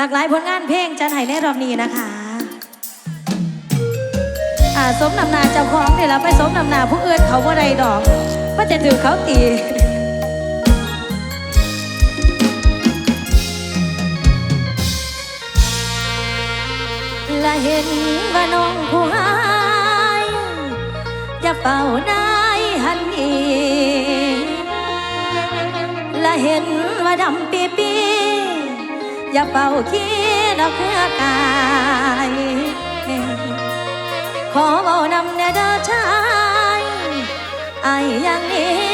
หลากหลายผลงานเพลงจันไห้ในรอบนี้นะคะอ่าสมนำหนาเจ้าของนี่ละไปสมนำหนาผู้อื่นเขาบ่ได้ดอกว่าจะถือเขาตีและเห็นว่าน้องผู้หายอย่าเป่านายหันนีและเห็นว่าดำปีปี อย่าเป่าขี้ดอกเครือกาย ขอเบานำแน่เด้อชายไอ้ยังนี้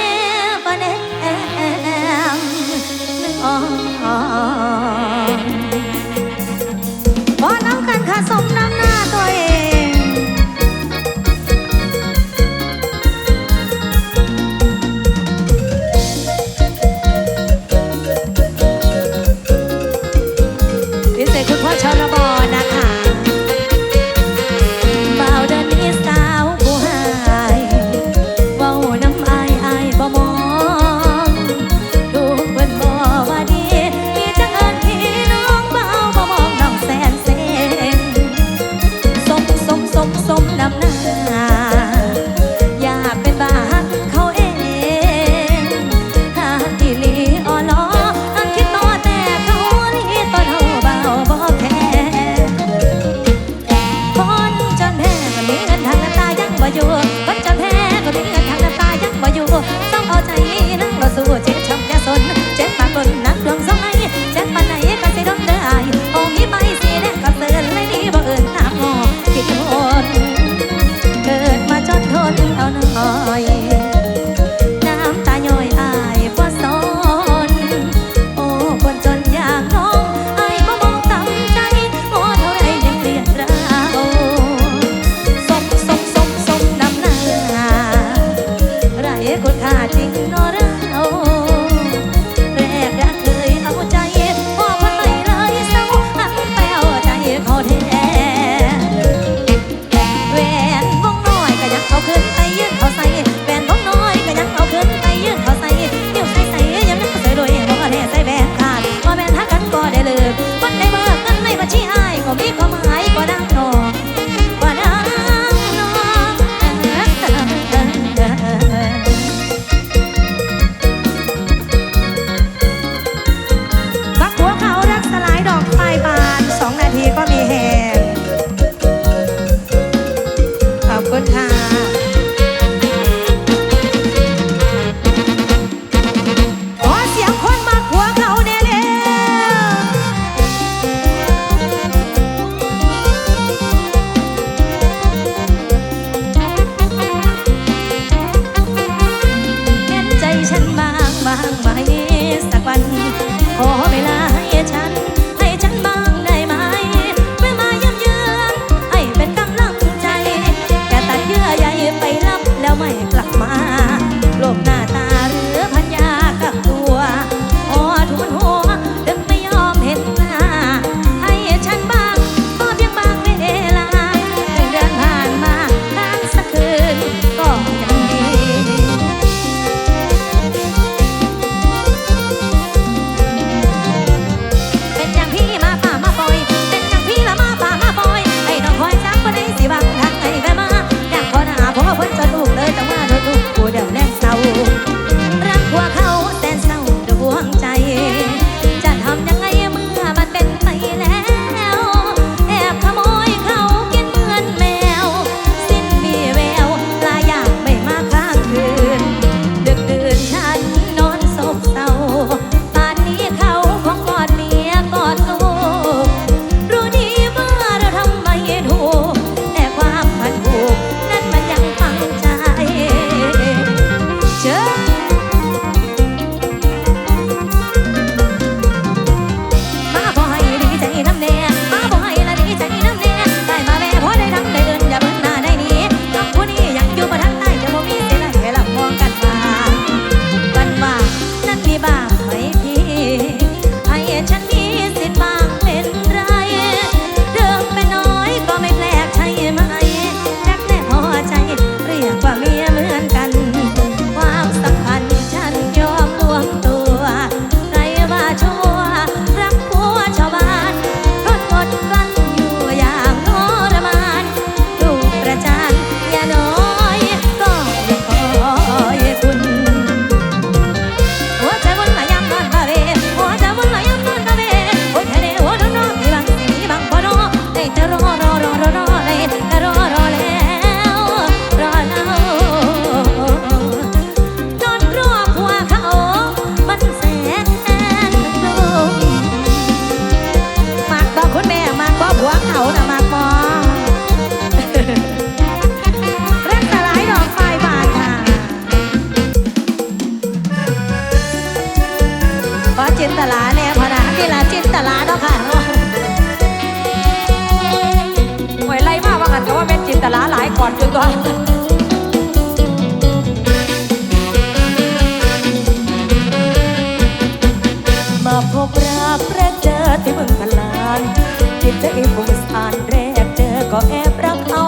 ใจฟุ้งซ่านแรกเจอก็แอบรักเอา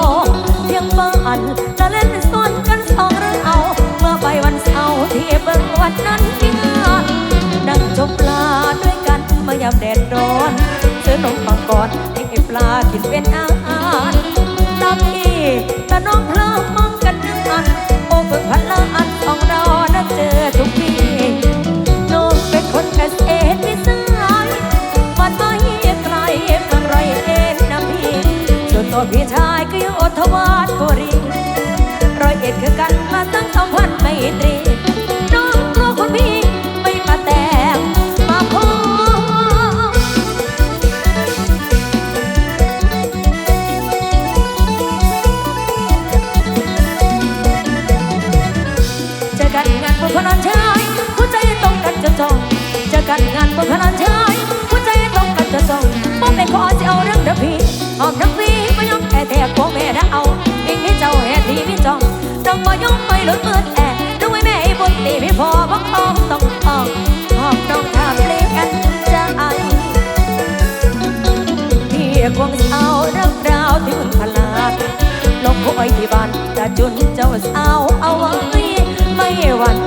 เพียงบ้านละเล่นส่วนกันสองเราเอา เมื่อไปวันเสาร์ที่เบิ่งวันนั้นที่งานนั่งจบปลาด้วยกันเมื่อยามแดดร้อนซื้อนมปังก่อนให้ปลากินเป็นอาหารตามพี่ตาน้องเพลิมมองกันนึกอัน ส่ว องต้องบ่ยอมไม่หลุดมืดแอบดูไว้แม่บนตีไม่พอบักทองต้องออกหอมน้องทำเลี้ยกันจะไอพี่ควงสาวเรื่องราวที่มึงพลาดลงคอยที่บ้านจะจุนเจ้าสาวเอาไว้ไม่หวั่น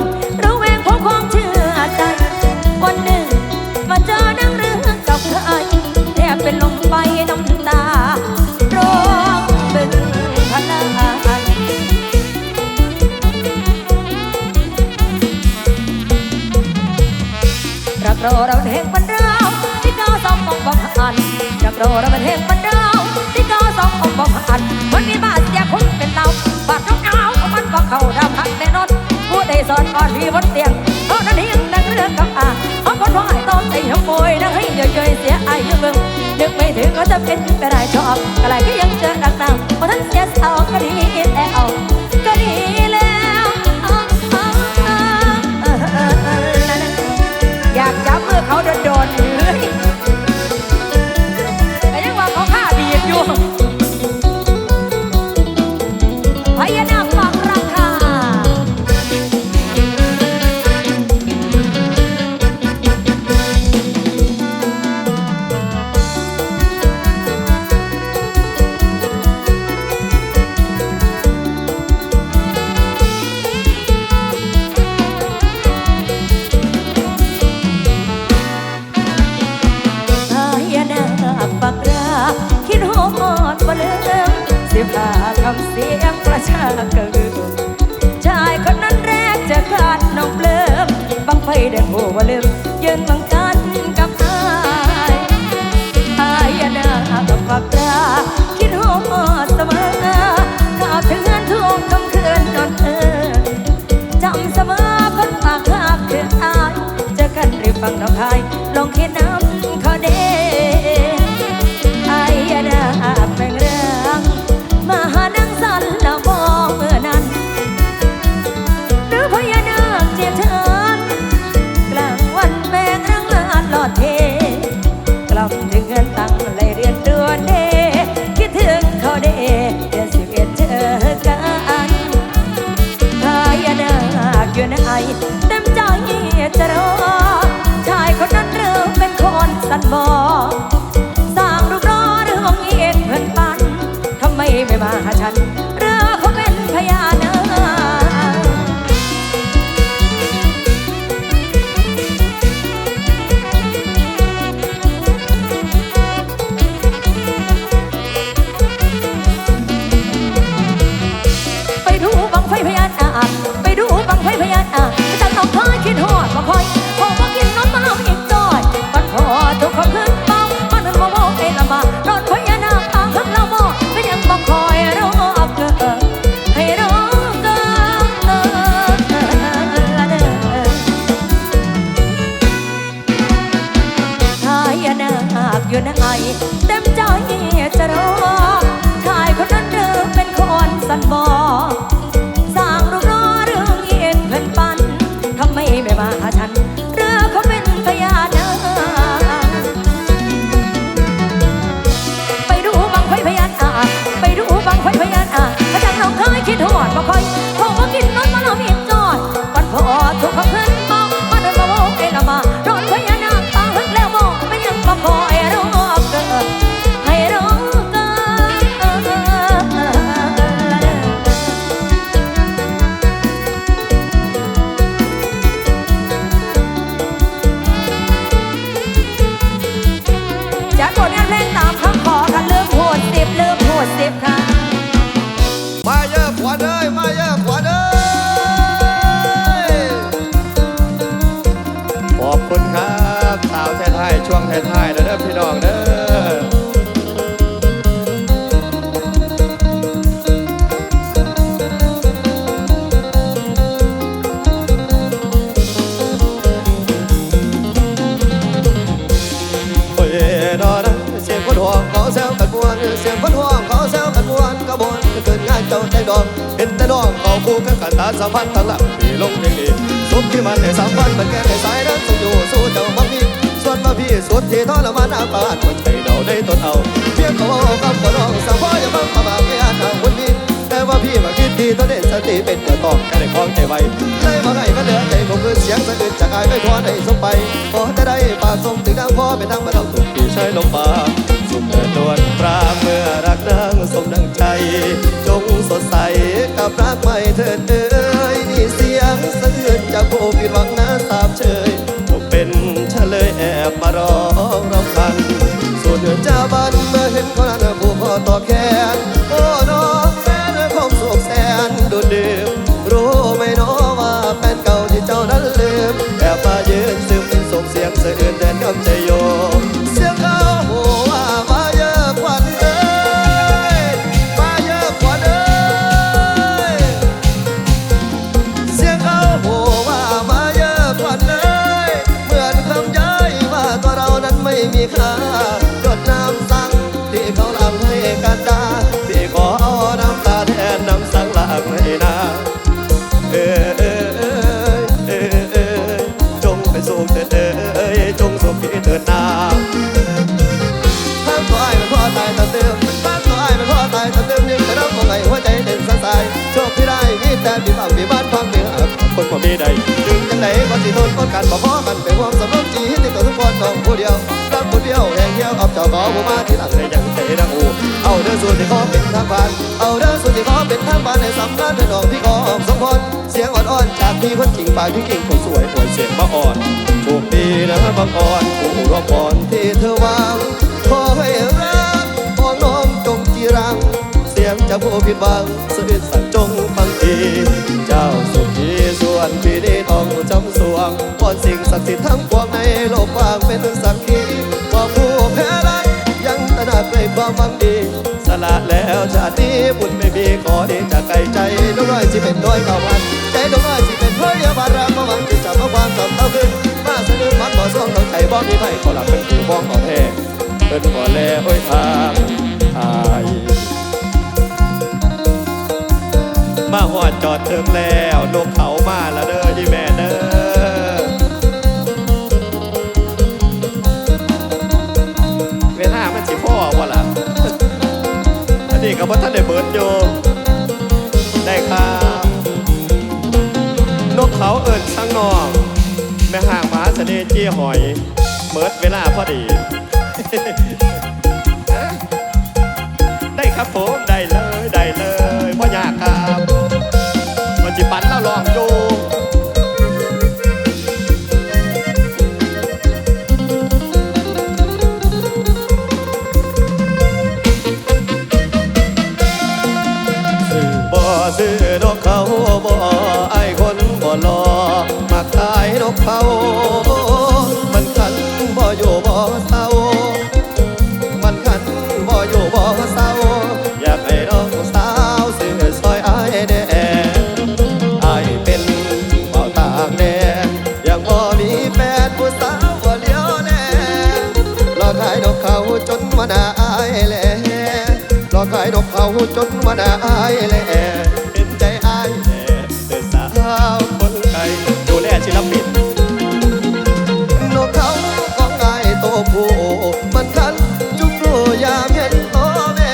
รักเราเราเห็นมันเราที่ก้าวสองมองบังหันรักเราเราเห็นมันเราที่ก้าวสองมองบังหันมันมีบาดเสียคงเป็นเราบาดน้องเอาของมันก็เข้าดำหักแน่นอนผู้ใดสอนอ่อนพี่บนเตียงเขานั้นเฮียงนังเรื่องกับอาเขาคนร้ายต้องตีหัวโวยนังให้เยอะๆเสียอายยืมมึงนึกไม่ถึงก็จะเป็นไปได้ชอบอะไรก็ยังเจอดักนางพอท่านเสียสาวก็ดีแล้ เขียนน้ำเขาเด้อายอย่าแปลงเรื่องมาหานังสันและมองเมื่อนั้นหรือพญานาคเจียบเชิญกลางวันแบงรังลาดหลอดเทกลับถึงเงินตังเลยเรียนเดือนเดคิดถึงเขาเดเดือนสิบเอ็ดเจอกันพายานาคอยู่ในเต็มใจจะรอ คำ จะผลงานเพลงตามคำขอกันเริ่มโหดสิบเริ่มโหดสิบค่ะ มาเยอะขวัญเอ้ยมาเยอะขวัญเอ้ยขอบคุณครับสาวไทยๆช่วงไทยๆเด้อพี่น้องเด้อ ดอกเห็นแต่น้องเขาคู่กันกันตาสัมพันธ์ทั้งหลังพี่ลงเพลงนี้สุขที่มันในสามพันมันแก่ในสายนั้นต้องอยู่สู้เจ้าบ่มีส่วนมาพี่สุดที่ทรมานอาปาดหัวใจเดาได้ตนเอาเพียงเขาเอาคำขอร้องสั่งพ่ออย่าบังมาบากไม่อาจทางคนนี้แต่ว่าพี่มาคิดดีตองเด่นสติเป็นเกิดตองแค่ได้คล้องใจไว้เลยมาให้มาเหลือใจผมคือเสียงสะอื้นจากอายไม่ทอได้สมไปขอจะได้ปากส่งถึงนางพ่อเป็นทางมาเราถูกพี่ชายลงมา สุขเกิดตวนปราเมื่อรักนางสมดังใจ จงสดใสกับรักใหม่เถิดเอ้ยนี่เสียงสะอื้นจากผู้ผิดหวังนะสาบเชย แต่ปีบ้างปีบ้านพังเหนือคนบ่มีใดถึงจังไหนก็สิทนคนกันบ่พอกันเป็นห่วงสำรองจีที่ตัวทุกคนต้องผู้เดียวรักผู้เดียวแห่งเดียวเอาเจ้าขอผู้มาที่หลังในยังใจดังอูเอาเด้อส่วนที่ขอเป็นทางบ้านเอาเด้อส่วนที่ขอเป็นทางบ้านในสำคัญถิดน้องพี่ขอสมพรเสียงอ่อนๆจากพี่คนจริงปากพี่กิ่งคนสวยหวยเสียงมาอ่อนโชคดีนะบางอ่อนผู้รอบอ่อนที่เธอวางขอให้รักของน้องจงจีรัง งจะผู้ผิดหวังสะอึดสั่นจงฟังทีเจ้าสุขีส่วนพี่นี้ต้องจำสวงก่อนสิ่งศักดิ์สิทธิ์ทั้งปวงในโลกกว้างเป็นสักขีว่าผู้แพ้รักยังตระหนักในความหวังดี สละแล้วชาตินี้บุญไม่มีขอดีจากไกลใจน้องน้อยที่เป็นด้อยเก่ามันใจน้องน้อยที่เป็นเพื่อยาบารักมาหวังจะจับมาความจำเต้าขึ้นมาสะดือมันบ่ส่วงต้องใจบ่มีไผขอหลับเป็นผู้ฟ้องขอแท้เอินบ่แลโอ้ยทาง จี้หอย เมิดเวลาพอดี เขาจนมาหนาอายแลเห็นใจอายแน่เธอสาวคนไกลดูแลศิลปินนกเขาของไงตัวผู้มันคันจุกรูยามเห็นพ่อแม่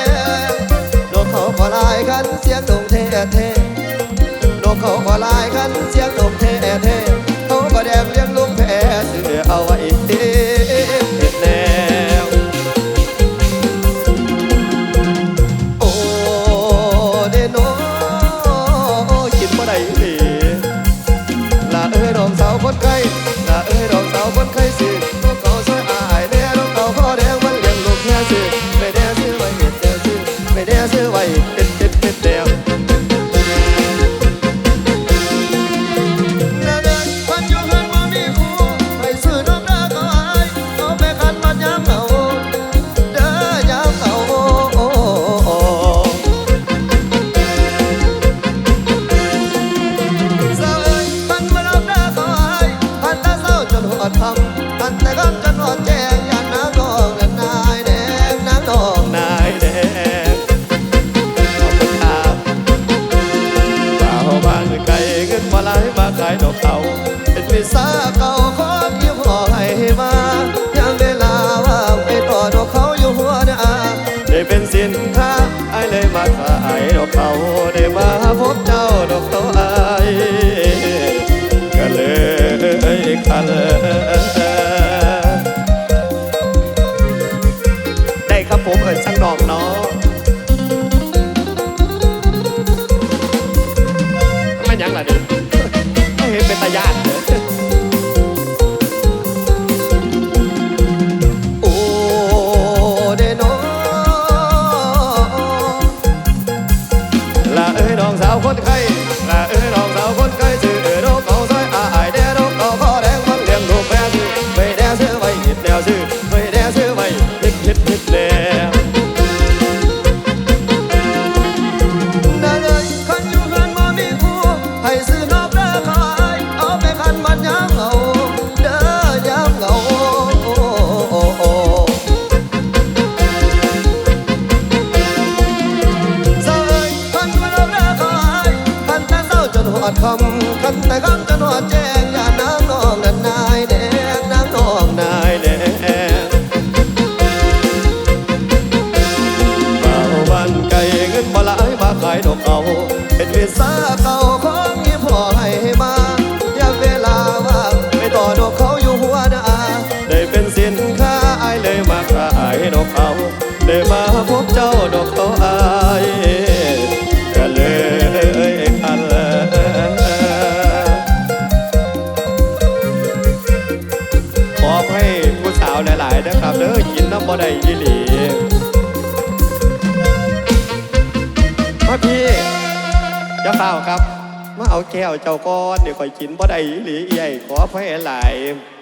นกเขาขอลายกันเสียงดงเท่เท่นกเขาขอลายกันเสียงดง color สาเก่าของยี่พ่อให้มาย่าเวลาว่างไม่ต่อนกเขาอยู่หัวนาได้เป็นสินค้าไอเลยมาขายดอกเขาได้มา เอาแก้วเจ้าก้อนเดี๋ยวคอยกินบ่ได้อีหลีเอี่ยขอพรหลาย